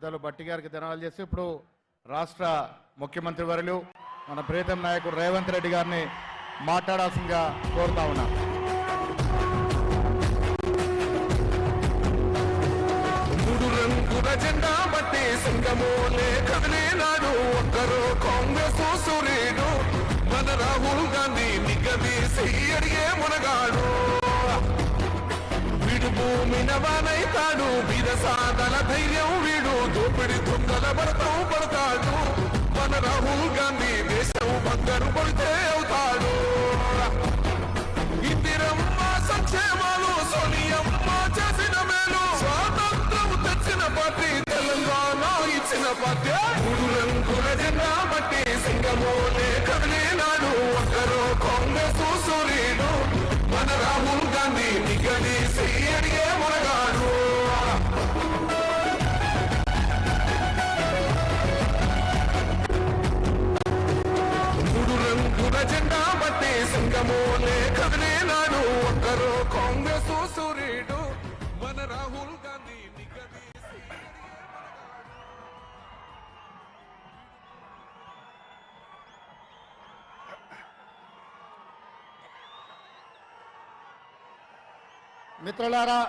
పెద్దలు బట్టి గారికి ధనాలు చేసి ఇప్పుడు రాష్ట్ర ముఖ్యమంత్రి వర్యులు మన ప్రీతం నాయకుడు రేవంత్ రెడ్డి గారిని మాట్లాడాల్సిందిగా కోరుతా ఉన్నా. జెండా బట్టి ఒక్కరు కాంగ్రెస్ సూర్యుడు మన రాహుల్ గాంధీ నిగదీసి అడిగే మునగాడు. వీడు భూమిన వానైతాడు వీర ధైర్యం వీడు దోపిడి దొంగల భరతం పడతాడు మన రాహుల్ గాంధీ దేశం బంగారు పడితే అవుతాడు. ఇందిరమ్మ సంక్షేమాలు సోనియమ్మ చేసిన మేలు. స్వాతంత్రం తెచ్చిన పార్టీ తెలంగాణ ఇచ్చిన పార్టీ. మూడు రంగుల జెండా బట్టి సింగమోలే కదిలేనాడు ఒక్కరు కాంగ్రెస్ సూర్యుడు. మన రాహుల్ గాంధీ నిగదీసి మిత్రులారా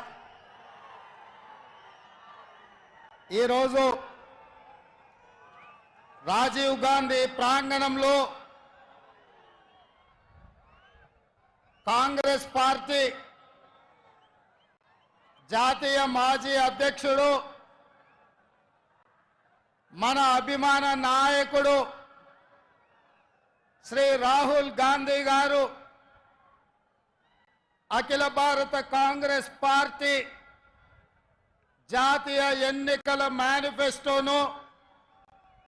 ఈరోజు రాజీవ్ గాంధీ ప్రాంగణంలో కాంగ్రెస్ పార్టీ జాతీయ మాజీ అధ్యక్షుడు మన అభిమాన నాయకుడు శ్రీ రాహుల్ గాంధీ గారు అఖిల భారత కాంగ్రెస్ పార్టీ జాతీయ ఎన్నికల మేనిఫెస్టోను